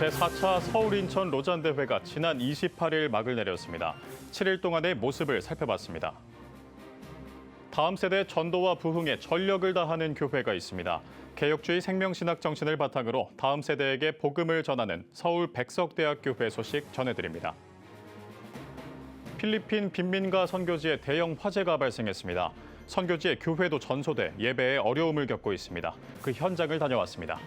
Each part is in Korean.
제4차 서울 인천 로잔 대회가 지난 28일 막을 내렸습니다. 7일 동안의 모습을 살펴봤습니다. 다음 세대 전도와 부흥에 전력을 다하는 교회가 있습니다. 개혁주의 생명신학 정신을 바탕으로 다음 세대에게 복음을 전하는 서울 백석대학교회 소식 전해드립니다. 필리핀 빈민가 선교지에 대형 화재가 발생했습니다. 선교지의 교회도 전소돼 예배에 어려움을 겪고 있습니다. 그 현장을 다녀왔습니다.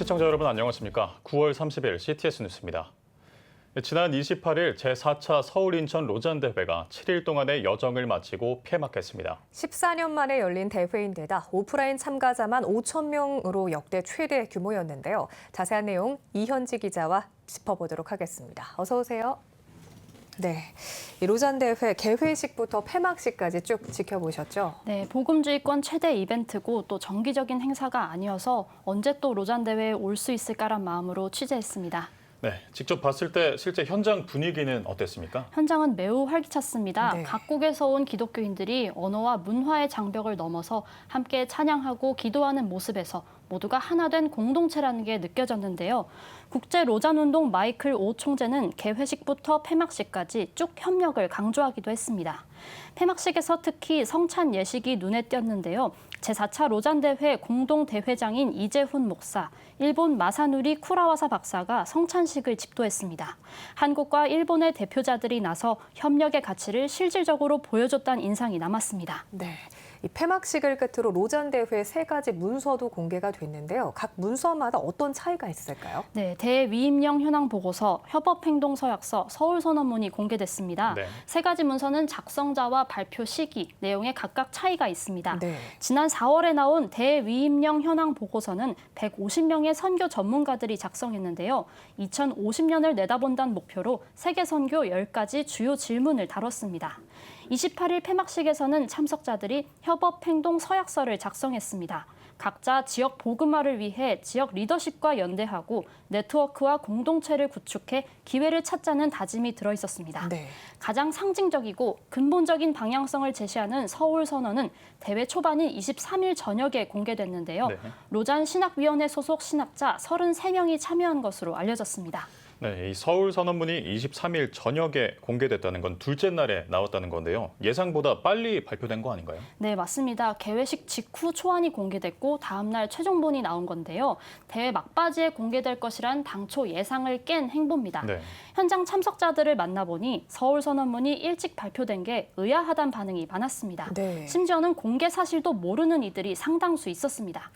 시청자 여러분 안녕하십니까? 9월 30일 CTS 뉴스입니다. 지난 28일 제4차 서울 인천 로잔 대회가 7일 동안의 여정을 마치고 폐막했습니다. 14년 만에 열린 대회인데다 오프라인 참가자만 5천 명으로 역대 최대 규모였는데요. 자세한 내용 이현지 기자와 짚어보도록 하겠습니다. 어서 오세요. 네, 이 로잔 대회 개회식부터 폐막식까지 쭉 지켜보셨죠? 네, 복음주의권 최대 이벤트고 또 정기적인 행사가 아니어서 언제 또 로잔 대회에 올 수 있을까란 마음으로 취재했습니다. 네, 직접 봤을 때 실제 현장 분위기는 어땠습니까? 현장은 매우 활기찼습니다. 네. 각국에서 온 기독교인들이 언어와 문화의 장벽을 넘어서 함께 찬양하고 기도하는 모습에서 모두가 하나 된 공동체라는 게 느껴졌는데요. 국제 로잔 운동 마이클 오 총재는 개회식부터 폐막식까지 쭉 협력을 강조하기도 했습니다. 폐막식에서 특히 성찬 예식이 눈에 띄었는데요. 제4차 로잔 대회 공동 대회장인 이재훈 목사, 일본 마사누리 쿠라와사 박사가 성찬식을 집도했습니다. 한국과 일본의 대표자들이 나서 협력의 가치를 실질적으로 보여줬다는 인상이 남았습니다. 네. 이 폐막식을 끝으로 로잔 대회 세 가지 문서도 공개가 됐는데요. 각 문서마다 어떤 차이가 있을까요? 네, 대위임령 현황 보고서, 협업 행동 서약서, 서울 선언문이 공개됐습니다. 네. 세 가지 문서는 작성자와 발표 시기, 내용에 각각 차이가 있습니다. 네. 지난 4월에 나온 대위임령 현황 보고서는 150명의 선교 전문가들이 작성했는데요. 2050년을 내다본다는 목표로 세계 선교 10가지 주요 질문을 다뤘습니다. 28일 폐막식에서는 참석자들이 협업 행동 서약서를 작성했습니다. 각자 지역 복음화를 위해 지역 리더십과 연대하고 네트워크와 공동체를 구축해 기회를 찾자는 다짐이 들어 있었습니다. 네. 가장 상징적이고 근본적인 방향성을 제시하는 서울 선언은 대회 초반인 23일 저녁에 공개됐는데요. 네. 로잔 신학위원회 소속 신학자 33명이 참여한 것으로 알려졌습니다. 네, 이 서울 선언문이 23일 저녁에 공개됐다는 건 둘째 날에 나왔다는 건데요. 예상보다 빨리 발표된 거 아닌가요? 네, 맞습니다. 개회식 직후 초안이 공개됐고 다음 날 최종본이 나온 건데요. 대회 막바지에 공개될 것이란 당초 예상을 깬 행보입니다. 네. 현장 참석자들을 만나보니 서울 선언문이 일찍 발표된 게 의아하단 반응이 많았습니다. 네. 심지어는 공개 사실도 모르는 이들이 상당수 있었습니다.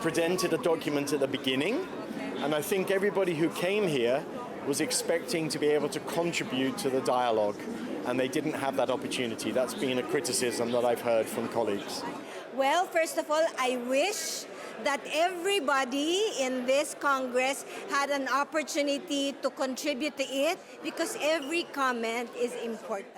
presented a document at the beginning, and I think everybody who came here was expecting to be able to contribute to the dialogue, and they didn't have that opportunity. That's been a criticism that I've heard from colleagues. Well, first of all, I wish that everybody in this Congress had an opportunity to contribute to it because every comment is important.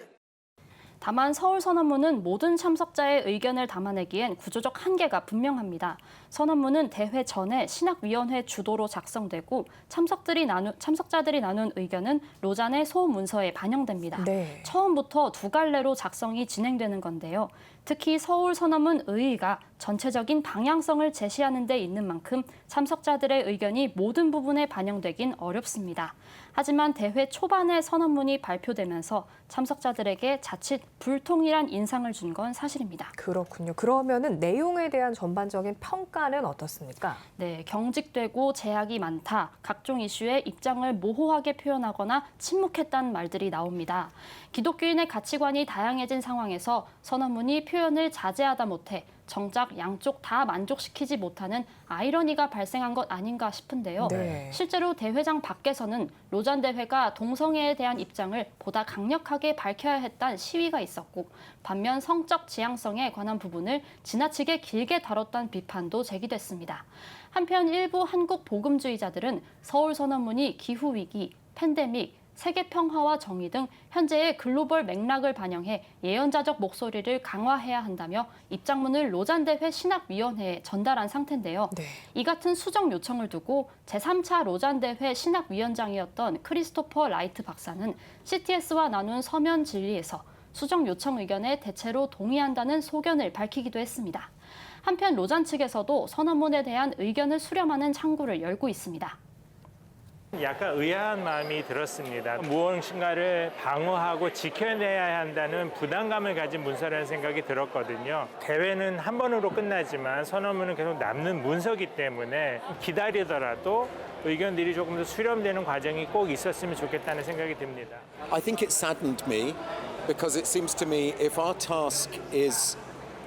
다만 서울 선언문은 모든 참석자의 의견을 담아내기엔 구조적 한계가 분명합니다. 선언문은 대회 전에 신학위원회 주도로 작성되고 참석들이 나누, 참석자들이 나눈 의견은 로잔의 소문서에 반영됩니다. 네. 처음부터 두 갈래로 작성이 진행되는 건데요. 특히 서울 선언문 의의가 전체적인 방향성을 제시하는 데 있는 만큼 참석자들의 의견이 모든 부분에 반영되긴 어렵습니다. 하지만 대회 초반에 선언문이 발표되면서 참석자들에게 자칫 불통일한 인상을 준 건 사실입니다. 그렇군요. 그러면은 내용에 대한 전반적인 평가는 어떻습니까? 네, 경직되고 제약이 많다. 각종 이슈에 입장을 모호하게 표현하거나 침묵했다는 말들이 나옵니다. 기독교인의 가치관이 다양해진 상황에서 선언문이 표현 을 자제하다 못해 정작 양쪽 다 만족시키지 못하는 아이러니가 발생한 것 아닌가 싶은데요. 네. 실제로 대회장 밖에서는 로잔 대회가 동성애에 대한 입장을 보다 강력하게 밝혀야 했다는 시위가 있었고 반면 성적 지향성에 관한 부분을 지나치게 길게 다뤘다는 비판도 제기됐습니다. 한편 일부 한국 복음주의자들은 서울 선언문이 기후 위기, 팬데믹, 세계 평화와 정의 등 현재의 글로벌 맥락을 반영해 예언자적 목소리를 강화해야 한다며 입장문을 로잔 대회 신학위원회에 전달한 상태인데요. 네. 이 같은 수정 요청을 두고 제3차 로잔 대회 신학위원장이었던 크리스토퍼 라이트 박사는 CTS와 나눈 서면 질의에서 수정 요청 의견에 대체로 동의한다는 소견을 밝히기도 했습니다. 한편 로잔 측에서도 선언문에 대한 의견을 수렴하는 창구를 열고 있습니다. 약간 의아한 마음이 들었습니다. 무엇인가를 방어하고 지켜내야 한다는 부담감을 가진 문서라는 생각이 들었거든요. 대회는 한 번으로 끝나지만 선언문은 계속 남는 문서기 때문에 기다리더라도 의견들이 조금 더 수렴되는 과정이 꼭 있었으면 좋겠다는 생각이 듭니다. I think it saddened me because it seems to me if our task is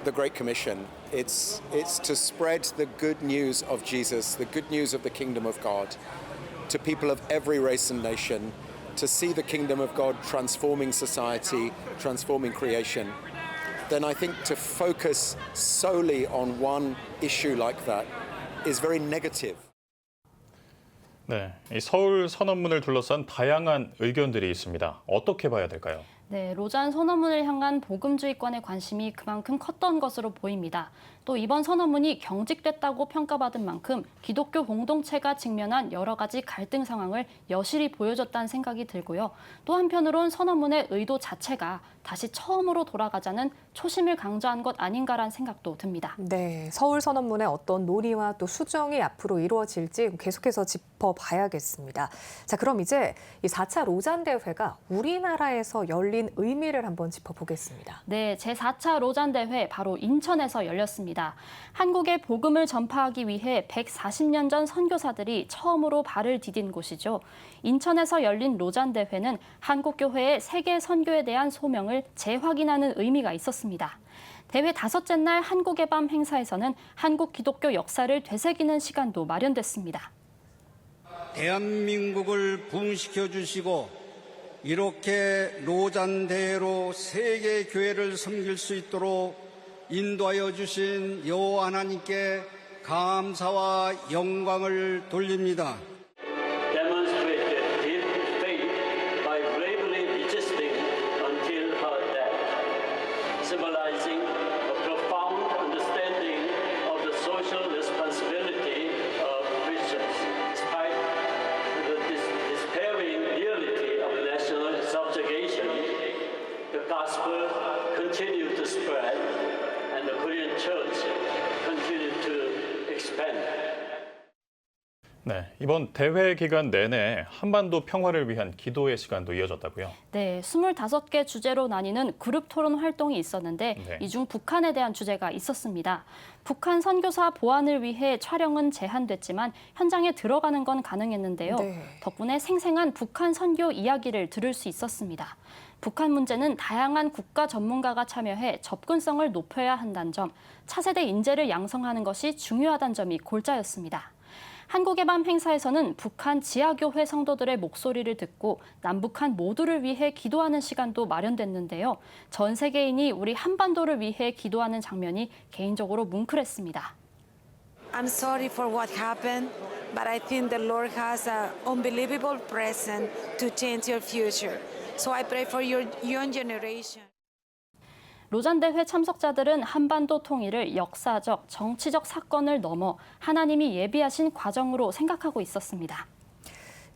the Great Commission, it's, it's to spread the good news of Jesus, the good news of the kingdom of God to people of every race and nation, to see the kingdom of God transforming society, transforming creation. Then I think to focus solely on one issue like that is very negative. 네, 이 서울 선언문을 둘러싼 다양한 의견들이 있습니다. 어떻게 봐야 될까요? 네, 로잔 선언문을 향한 복음주의권의 관심이 그만큼 컸던 것으로 보입니다. 또 이번 선언문이 경직됐다고 평가받은 만큼 기독교 공동체가 직면한 여러 가지 갈등 상황을 여실히 보여줬다는 생각이 들고요. 또 한편으론 선언문의 의도 자체가 다시 처음으로 돌아가자는 초심을 강조한 것 아닌가라는 생각도 듭니다. 네, 서울 선언문의 어떤 논의와 또 수정이 앞으로 이루어질지 계속해서 짚어봐야겠습니다. 자, 그럼 이제 이 4차 로잔 대회가 우리나라에서 열린 의미를 한번 짚어보겠습니다. 네, 제4차 로잔 대회 바로 인천에서 열렸습니다. 한국의 복음을 전파하기 위해 140년 전 선교사들이 처음으로 발을 디딘 곳이죠. 인천에서 열린 로잔 대회는 한국 교회의 세계 선교에 대한 소명을 재확인하는 의미가 있었습니다. 대회 다섯째 날 한국의 밤 행사에서는 한국 기독교 역사를 되새기는 시간도 마련됐습니다. 대한민국을 부흥시켜 주시고 이렇게 로잔 대회로 세계 교회를 섬길 수 있도록 인도하여 주신 여호와 하나님께 감사와 영광을 돌립니다. 이번 대회 기간 내내 한반도 평화를 위한 기도의 시간도 이어졌다고요. 네, 25개 주제로 나뉘는 그룹 토론 활동이 있었는데 네. 이중 북한에 대한 주제가 있었습니다. 북한 선교사 보안을 위해 촬영은 제한됐지만 현장에 들어가는 건 가능했는데요. 네. 덕분에 생생한 북한 선교 이야기를 들을 수 있었습니다. 북한 문제는 다양한 국가 전문가가 참여해 접근성을 높여야 한다는 점, 차세대 인재를 양성하는 것이 중요하다는 점이 골자였습니다. 한국의 밤 행사에서는 북한 지하교회 성도들의 목소리를 듣고 남북한 모두를 위해 기도하는 시간도 마련됐는데요. 전 세계인이 우리 한반도를 위해 기도하는 장면이 개인적으로 뭉클했습니다. I'm sorry for what happened, but I think the Lord has an unbelievable present to change your future. So I pray for your young generation. 로잔 대회 참석자들은 한반도 통일을 역사적, 정치적 사건을 넘어 하나님이 예비하신 과정으로 생각하고 있었습니다.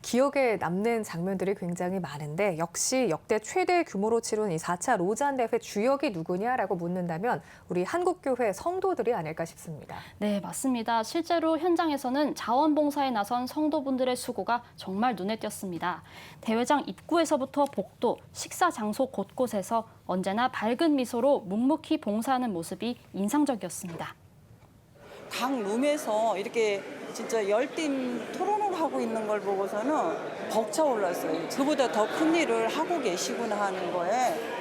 기억에 남는 장면들이 굉장히 많은데 역시 역대 최대 규모로 치룬 이 4차 로잔 대회 주역이 누구냐라고 묻는다면 우리 한국교회 성도들이 아닐까 싶습니다. 네, 맞습니다. 실제로 현장에서는 자원봉사에 나선 성도분들의 수고가 정말 눈에 띄었습니다. 대회장 입구에서부터 복도, 식사 장소 곳곳에서 언제나 밝은 미소로 묵묵히 봉사하는 모습이 인상적이었습니다. 각 룸에서 이렇게 진짜 열띤 토론을 하고 있는 걸 보고서는 벅차올랐어요. 저보다 더 큰 일을 하고 계시구나 하는 거에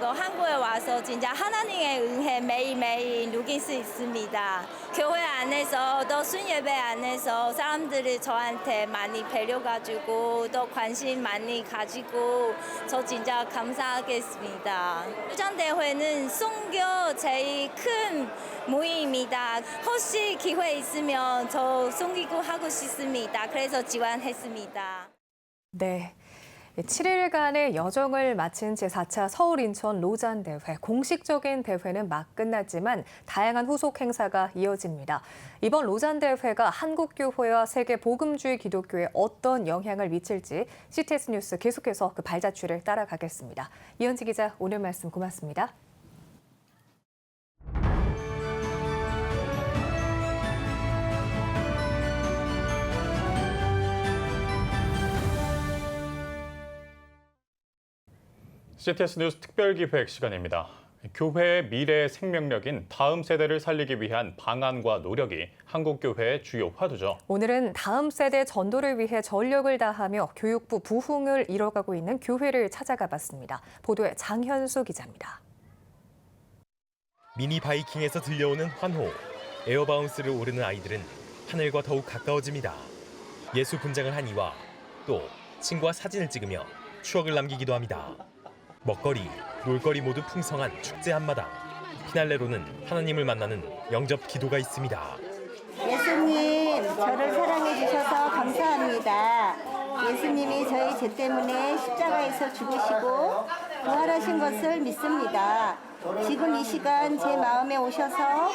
이거 한국에 와서 진짜 하나님의 은혜 매일매일 누릴 수 있습니다. 교회 안에서 또 순예배 안에서 사람들이 저한테 많이 배려가지고 또 관심 많이 가지고 저 진짜 감사하겠습니다. 수장대회는 송교 제일 큰 모임입니다. 혹시 기회 있으면 저 송기구 하고 싶습니다. 그래서 지원했습니다. 네. 7일간의 여정을 마친 제4차 서울 인천 로잔 대회. 공식적인 대회는 막 끝났지만 다양한 후속 행사가 이어집니다. 이번 로잔 대회가 한국 교회와 세계 복음주의 기독교에 어떤 영향을 미칠지 CTS 뉴스 계속해서 그 발자취를 따라가겠습니다. 이현지 기자 오늘 말씀 고맙습니다. CTS 뉴스 특별기획 시간입니다. 교회의 미래 생명력인 다음 세대를 살리기 위한 방안과 노력이 한국교회의 주요 화두죠. 오늘은 다음 세대 전도를 위해 전력을 다하며 교육부 부흥을 이뤄가고 있는 교회를 찾아가 봤습니다. 보도에 장현수 기자입니다. 미니 바이킹에서 들려오는 환호, 에어바운스를 오르는 아이들은 하늘과 더욱 가까워집니다. 예수 분장을 한 이와 또 친구와 사진을 찍으며 추억을 남기기도 합니다. 먹거리, 놀거리 모두 풍성한 축제 한마당. 피날레로는 하나님을 만나는 영접 기도가 있습니다. 예수님, 저를 사랑해 주셔서 감사합니다. 예수님이 저희 죄 때문에 십자가에서 죽으시고 부활하신 것을 믿습니다. 지금 이 시간 제 마음에 오셔서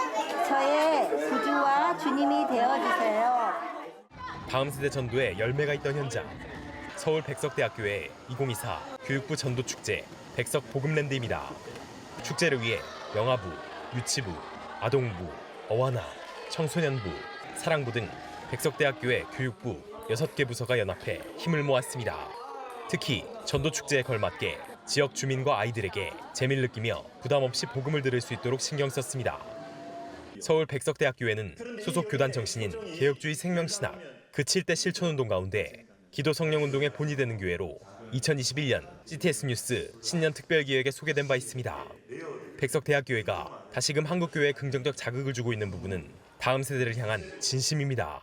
저의 구주와 주님이 되어 주세요. 다음 세대 전도에 열매가 있던 현장. 서울 백석대학교의 2024 교육부 전도 축제 백석 복음랜드입니다. 축제를 위해 영아부, 유치부, 아동부, 어와나, 청소년부, 사랑부 등 백석대학교의 교육부 6개 부서가 연합해 힘을 모았습니다. 특히 전도 축제에 걸맞게 지역 주민과 아이들에게 재미를 느끼며 부담 없이 복음을 들을 수 있도록 신경 썼습니다. 서울 백석대학교에는 소속 교단 정신인 개혁주의 생명신학 그 7대 실천운동 가운데 기도 성령 운동의 본이 되는 교회로 2021년 CTS 뉴스 신년 특별 기획에 소개된 바 있습니다. 백석대학교회가 다시금 한국교회에 긍정적 자극을 주고 있는 부분은 다음 세대를 향한 진심입니다.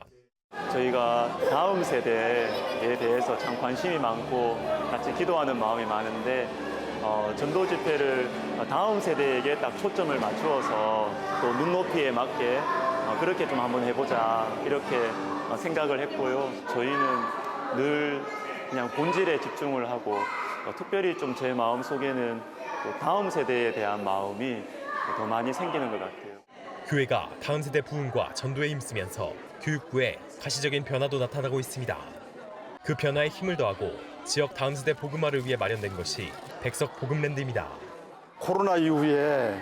저희가 다음 세대에 대해서 참 관심이 많고 같이 기도하는 마음이 많은데 어, 전도 집회를 다음 세대에게 딱 초점을 맞추어서 또 눈높이에 맞게 어, 그렇게 좀 한번 해보자 이렇게 어, 생각을 했고요. 저희는 늘 그냥 본질에 집중을 하고 어, 특별히 좀 제 마음 속에는 또 다음 세대에 대한 마음이 더 많이 생기는 것 같아요. 교회가 다음 세대 부흥과 전도에 힘쓰면서 교육부에 가시적인 변화도 나타나고 있습니다. 그 변화에 힘을 더하고 지역 다음 세대 복음화를 위해 마련된 것이 백석 복음랜드입니다. 코로나 이후에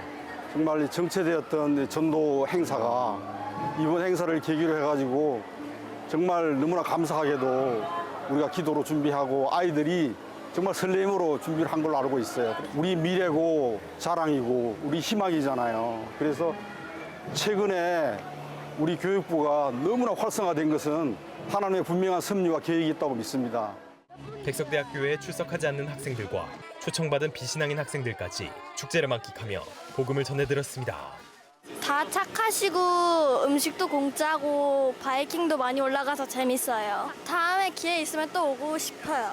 정말 정체되었던 전도 행사가 이번 행사를 계기로 해가지고 정말 너무나 감사하게도 우리가 기도로 준비하고 아이들이 정말 설렘으로 준비를 한 걸로 알고 있어요. 우리 미래고 자랑이고 우리 희망이잖아요. 그래서 최근에 우리 교육부가 너무나 활성화된 것은 하나님의 분명한 섭리와 계획이 있다고 믿습니다. 백석대학교에 출석하지 않는 학생들과 초청받은 비신앙인 학생들까지 축제를 만끽하며 복음을 전해드렸습니다. 다 착하시고 음식도 공짜고 바이킹도 많이 올라가서 재밌어요. 다음에 기회 있으면 또 오고 싶어요.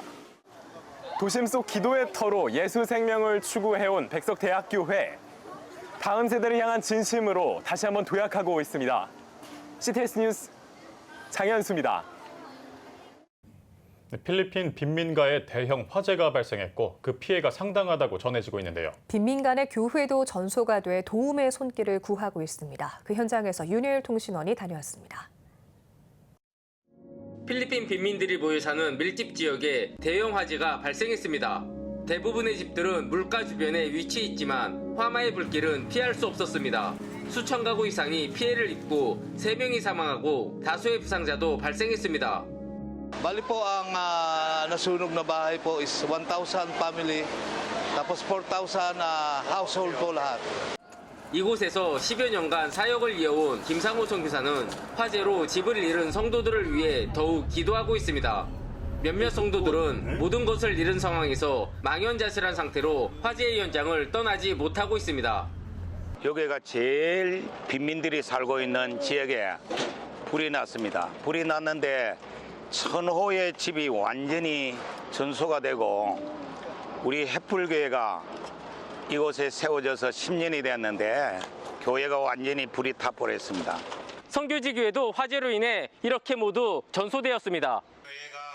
도심 속 기도의 터로 예수 생명을 추구해온 백석대학교회. 다음 세대를 향한 진심으로 다시 한번 도약하고 있습니다. CTS 뉴스 장현수입니다. 네, 필리핀 빈민가에 대형 화재가 발생했고 그 피해가 상당하다고 전해지고 있는데요. 빈민간의 교회도 전소가 돼 도움의 손길을 구하고 있습니다. 그 현장에서 윤일 통신원이 다녀왔습니다. 필리핀 빈민들이 모여 사는 밀집 지역에 대형 화재가 발생했습니다. 대부분의 집들은 물가 주변에 위치해 있지만 화마의 불길은 피할 수 없었습니다. 수천 가구 이상이 피해를 입고 3명이 사망하고 다수의 부상자도 발생했습니다. Bali po ang ah, nasunog na bahay po is 1,000 family, tapos 4,000 ah, household po lahat. 이곳에서 10여 년간 사역을 이어온 김상호 선교사는 화재로 집을 잃은 성도들을 위해 더욱 기도하고 있습니다. 몇몇 성도들은 모든 것을 잃은 상황에서 망연자실한 상태로 화재의 현장을 떠나지 못하고 있습니다. 여기가 제일 빈민들이 살고 있는 지역에 불이 났습니다. 불이 났는데 천호의 집이 완전히 전소가 되고 우리 햇불교회가 이곳에 세워져서 10년이 됐는데 교회가 완전히 불이 타버렸습니다. 성교지 교회도 화재로 인해 이렇게 모두 전소되었습니다.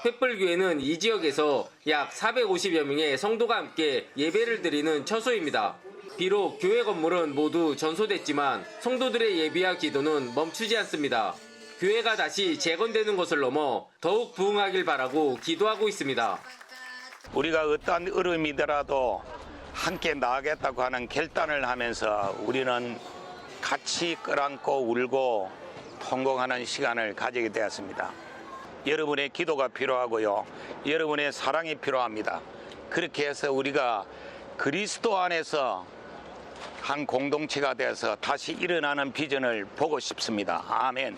횃불교회는 이 지역에서 약 450여 명의 성도가 함께 예배를 드리는 처소입니다. 비록 교회 건물은 모두 전소됐지만 성도들의 예배와 기도는 멈추지 않습니다. 교회가 다시 재건되는 것을 넘어 더욱 부흥하길 바라고 기도하고 있습니다. 우리가 어떠한 어려움이더라도 함께 나아가겠다고 하는 결단을 하면서 우리는 같이 끌안고 울고 통곡하는 시간을 가지게 되었습니다. 여러분의 기도가 필요하고요. 여러분의 사랑이 필요합니다. 그렇게 해서 우리가 그리스도 안에서 한 공동체가 되어서 다시 일어나는 비전을 보고 싶습니다. 아멘.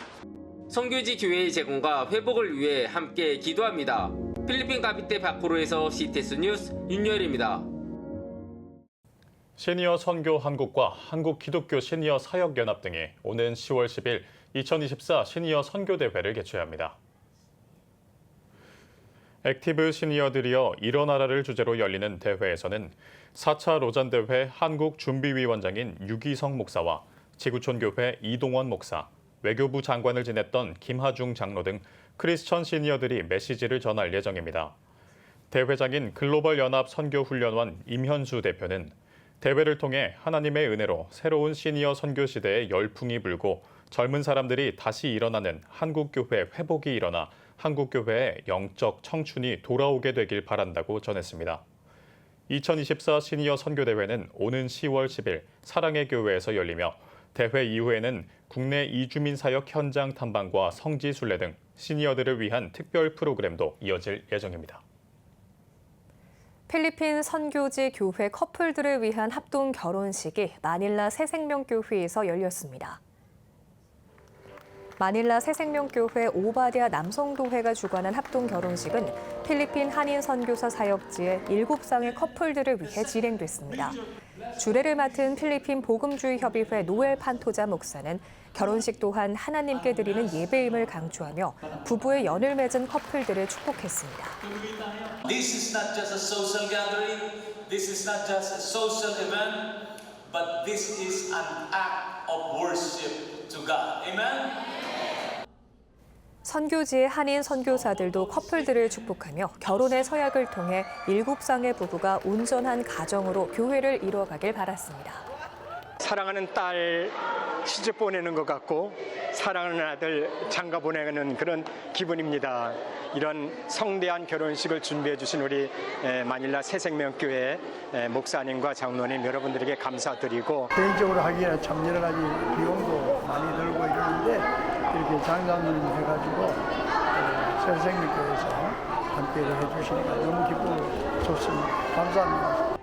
성교지 교회의 재건과 회복을 위해 함께 기도합니다. 필리핀 가비테 바코르에서 CTS 뉴스 윤열입니다. 시니어 선교 한국과 한국 기독교 시니어 사역 연합 등이 오는 10월 10일 2024 시니어 선교 대회를 개최합니다. 액티브 시니어들이여 일어나라를 주제로 열리는 대회에서는 4차 로잔 대회 한국 준비위원장인 유기성 목사와 지구촌 교회 이동원 목사, 외교부 장관을 지냈던 김하중 장로 등 크리스천 시니어들이 메시지를 전할 예정입니다. 대회장인 글로벌 연합 선교 훈련원 임현수 대표는 대회를 통해 하나님의 은혜로 새로운 시니어 선교 시대에 열풍이 불고 젊은 사람들이 다시 일어나는 한국 교회 회복이 일어나 한국 교회의 영적 청춘이 돌아오게 되길 바란다고 전했습니다. 2024 시니어 선교 대회는 오는 10월 10일 사랑의 교회에서 열리며 대회 이후에는 국내 이주민 사역 현장 탐방과 성지 순례 등 시니어들을 위한 특별 프로그램도 이어질 예정입니다. 필리핀 선교지 교회 커플들을 위한 합동 결혼식이 마닐라 새생명교회에서 열렸습니다. 마닐라 새생명교회 오바디아 남성도회가 주관한 합동 결혼식은 필리핀 한인 선교사 사역지의 7쌍의 커플들을 위해 진행됐습니다. 주례를 맡은 필리핀 복음주의 협의회 노엘 판토자 목사는 결혼식 또한 하나님께 드리는 예배임을 강조하며 부부의 연을 맺은 커플들을 축복했습니다. This is not just a social gathering, this is not just a social event, but this is an act of worship to God. Amen? 선교지의 한인 선교사들도 커플들을 축복하며 결혼의 서약을 통해 일곱 쌍의 부부가 온전한 가정으로 교회를 이루어가길 바랐습니다. 사랑하는 딸 시집 보내는 것 같고 사랑하는 아들 장가 보내는 그런 기분입니다. 이런 성대한 결혼식을 준비해 주신 우리 마닐라 새생명교회 목사님과 장로님 여러분들에게 감사드리고 개인적으로 하기에는 참 여러 가지 비용도 많이 들고 이러는데 이렇게 장관님 해가지고 새생명교회에서 함께를 해주시니까 너무 기쁘고 좋습니다. 감사합니다.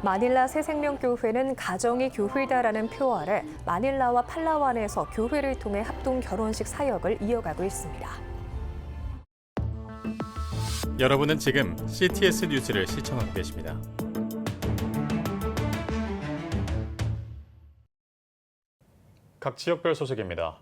마닐라 새생명교회는 가정이 교회다라는 표 아래 마닐라와 팔라완에서 교회를 통해 합동 결혼식 사역을 이어가고 있습니다. 여러분은 지금 CTS 뉴스를 시청하고 계십니다. 각 지역별 소식입니다.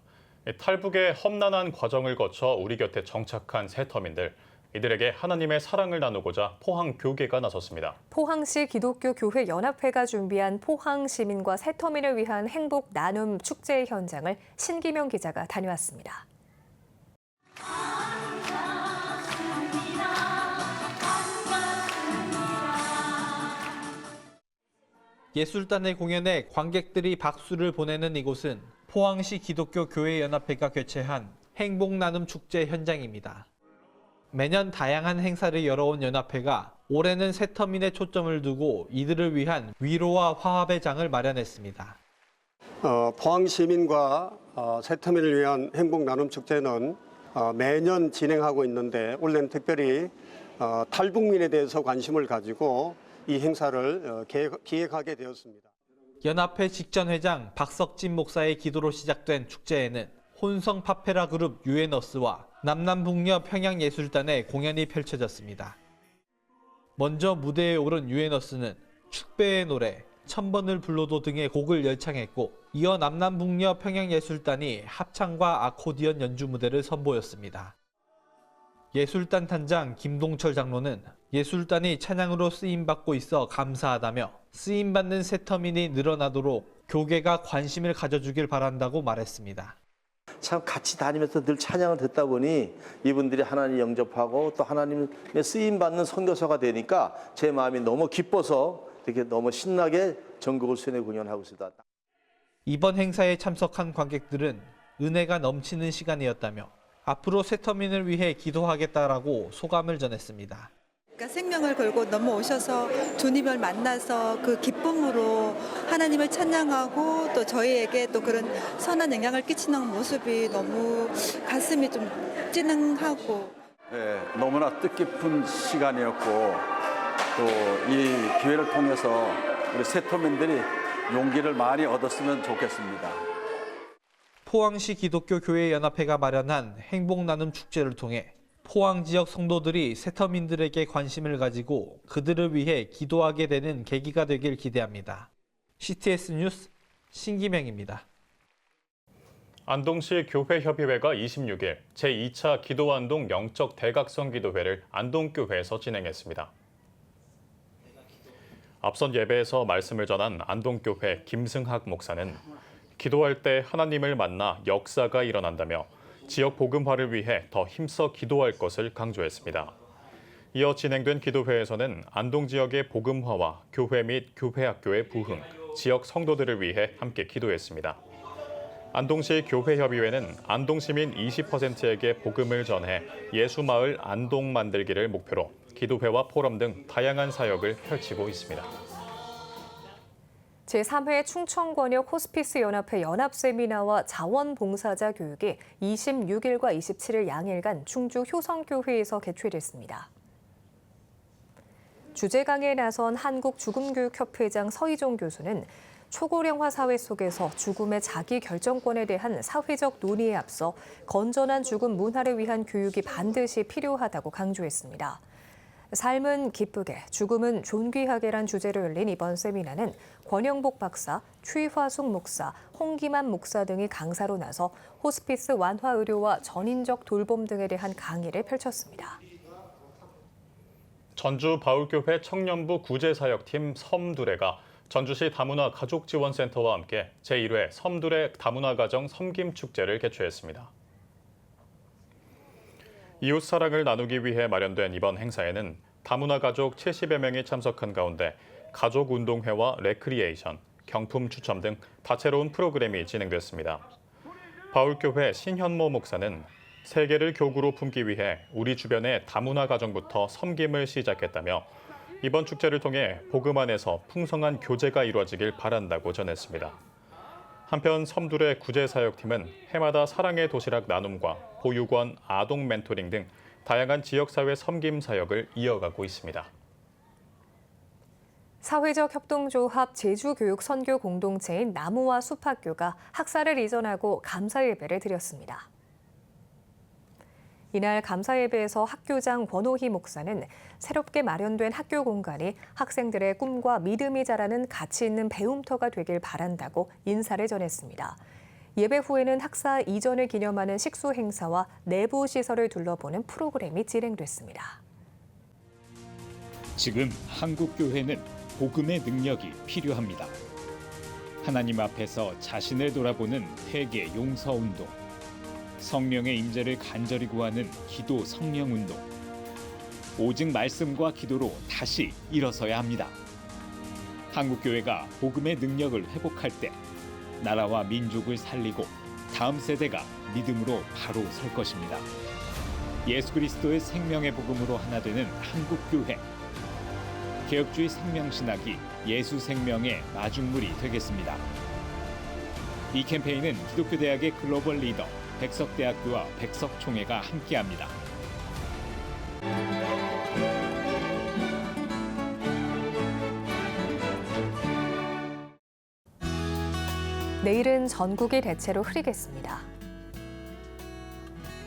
탈북의 험난한 과정을 거쳐 우리 곁에 정착한 새 터민들. 이들에게 하나님의 사랑을 나누고자 포항 교계가 나섰습니다. 포항시 기독교 교회 연합회가 준비한 포항 시민과 새터민을 위한 행복 나눔 축제 현장을 신기명 기자가 다녀왔습니다. 예술단의 공연에 관객들이 박수를 보내는 이곳은 포항시 기독교 교회 연합회가 개최한 행복 나눔 축제 현장입니다. 매년 다양한 행사를 열어온 연합회가 올해는 새 터민에 초점을 두고 이들을 위한 위로와 화합의 장을 마련했습니다. 어, 포항 시민과 어, 새 터민을 위한 행복 나눔 축제는 어, 매년 진행하고 있는데 올해는 특별히 어, 탈북민에 대해서 관심을 가지고 이 행사를 어, 기획, 기획하게 되었습니다. 연합회 직전 회장 박석진 목사의 기도로 시작된 축제에는 혼성 파페라 그룹 유에너스와 남남북녀 평양예술단의 공연이 펼쳐졌습니다. 먼저 무대에 오른 유에너스는 축배의 노래, 천번을 불러도 등의 곡을 열창했고 이어 남남북녀 평양예술단이 합창과 아코디언 연주 무대를 선보였습니다. 예술단 단장 김동철 장로는 예술단이 찬양으로 쓰임받고 있어 감사하다며 쓰임받는 새터민이 늘어나도록 교계가 관심을 가져주길 바란다고 말했습니다. 참 같이 다니면서 늘 찬양을 듣다 보니 이분들이 하나님 영접하고 또 하나님의 쓰임 받는 선교사가 되니까 제 마음이 너무 기뻐서 이렇게 너무 신나게 전국을 순회 공연하고 있습니다. 이번 행사에 참석한 관객들은 은혜가 넘치는 시간이었다며 앞으로 새터민을 위해 기도하겠다라고 소감을 전했습니다. 그러니까 생명을 걸고 넘어오셔서 주님을 만나서 그 기쁨으로 하나님을 찬양하고 또 저희에게 또 그런 선한 영향을 끼치는 모습이 너무 가슴이 좀 찌능하고 네, 너무나 뜻깊은 시간이었고 또 이 기회를 통해서 우리 세토민들이 용기를 많이 얻었으면 좋겠습니다. 포항시 기독교 교회 연합회가 마련한 행복 나눔 축제를 통해 포항 지역 성도들이 세터민들에게 관심을 가지고 그들을 위해 기도하게 되는 계기가 되길 기대합니다. CTS 뉴스 신기명입니다. 안동시 교회협의회가 26일 제2차 기도안동 영적 대각성 기도회를 안동교회에서 진행했습니다. 앞선 예배에서 말씀을 전한 안동교회 김승학 목사는 기도할 때 하나님을 만나 역사가 일어난다며 지역 복음화를 위해 더 힘써 기도할 것을 강조했습니다. 이어 진행된 기도회에서는 안동 지역의 복음화와 교회 및 교회학교의 부흥, 지역 성도들을 위해 함께 기도했습니다. 안동시 교회협의회는 안동 시민 20%에게 복음을 전해 예수마을 안동 만들기를 목표로 기도회와 포럼 등 다양한 사역을 펼치고 있습니다. 제3회 충청권역 호스피스 연합회 연합 세미나와 자원봉사자 교육이 26일과 27일 양일간 충주 효성교회에서 개최됐습니다. 주제 강의에 나선 한국 죽음교육협회장 서희종 교수는 초고령화 사회 속에서 죽음의 자기 결정권에 대한 사회적 논의에 앞서 건전한 죽음 문화를 위한 교육이 반드시 필요하다고 강조했습니다. 삶은 기쁘게, 죽음은 존귀하게란 주제로 열린 이번 세미나는 권영복 박사, 최화숙 목사, 홍기만 목사 등이 강사로 나서 호스피스 완화 의료와 전인적 돌봄 등에 대한 강의를 펼쳤습니다. 전주 바울교회 청년부 구제사역팀 섬두레가 전주시 다문화 가족지원센터와 함께 제1회 섬두레 다문화 가정 섬김 축제를 개최했습니다. 이웃 사랑을 나누기 위해 마련된 이번 행사에는 다문화 가족 70여 명이 참석한 가운데 가족 운동회와 레크리에이션, 경품 추첨 등 다채로운 프로그램이 진행됐습니다. 바울교회 신현모 목사는 세계를 교구로 품기 위해 우리 주변의 다문화 가정부터 섬김을 시작했다며 이번 축제를 통해 복음 안에서 풍성한 교제가 이루어지길 바란다고 전했습니다. 한편 섬둘의 구제사역팀은 해마다 사랑의 도시락 나눔과 보육원, 아동 멘토링 등 다양한 지역사회 섬김 사역을 이어가고 있습니다. 사회적 협동조합 제주교육 선교 공동체인 나무와 숲학교가 학사를 이전하고 감사 예배를 드렸습니다. 이날 감사 예배에서 학교장 권호희 목사는 새롭게 마련된 학교 공간이 학생들의 꿈과 믿음이 자라는 가치 있는 배움터가 되길 바란다고 인사를 전했습니다. 예배 후에는 학사 이전을 기념하는 식수 행사와 내부 시설을 둘러보는 프로그램이 진행됐습니다. 지금 한국 교회는 복음의 능력이 필요합니다. 하나님 앞에서 자신을 돌아보는 회개 용서 운동, 성령의 임재를 간절히 구하는 기도 성령 운동. 오직 말씀과 기도로 다시 일어서야 합니다. 한국 교회가 복음의 능력을 회복할 때 나라와 민족을 살리고 다음 세대가 믿음으로 바로 설 것입니다. 예수 그리스도의 생명의 복음으로 하나 되는 한국 교회. 개혁주의 생명 신학이 예수 생명의 마중물이 되겠습니다. 이 캠페인은 기독교 대학의 글로벌 리더 백석대학교와 백석총회가 함께합니다. 내일은 전국이 대체로 흐리겠습니다.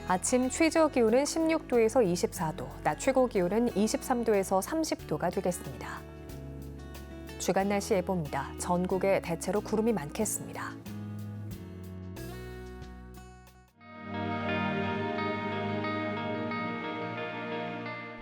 아침 최저 기온은 16도에서 24도, 낮 최고 기온은 23도에서 30도가 되겠습니다. 주간 날씨 예보입니다. 전국에 대체로 구름이 많겠습니다.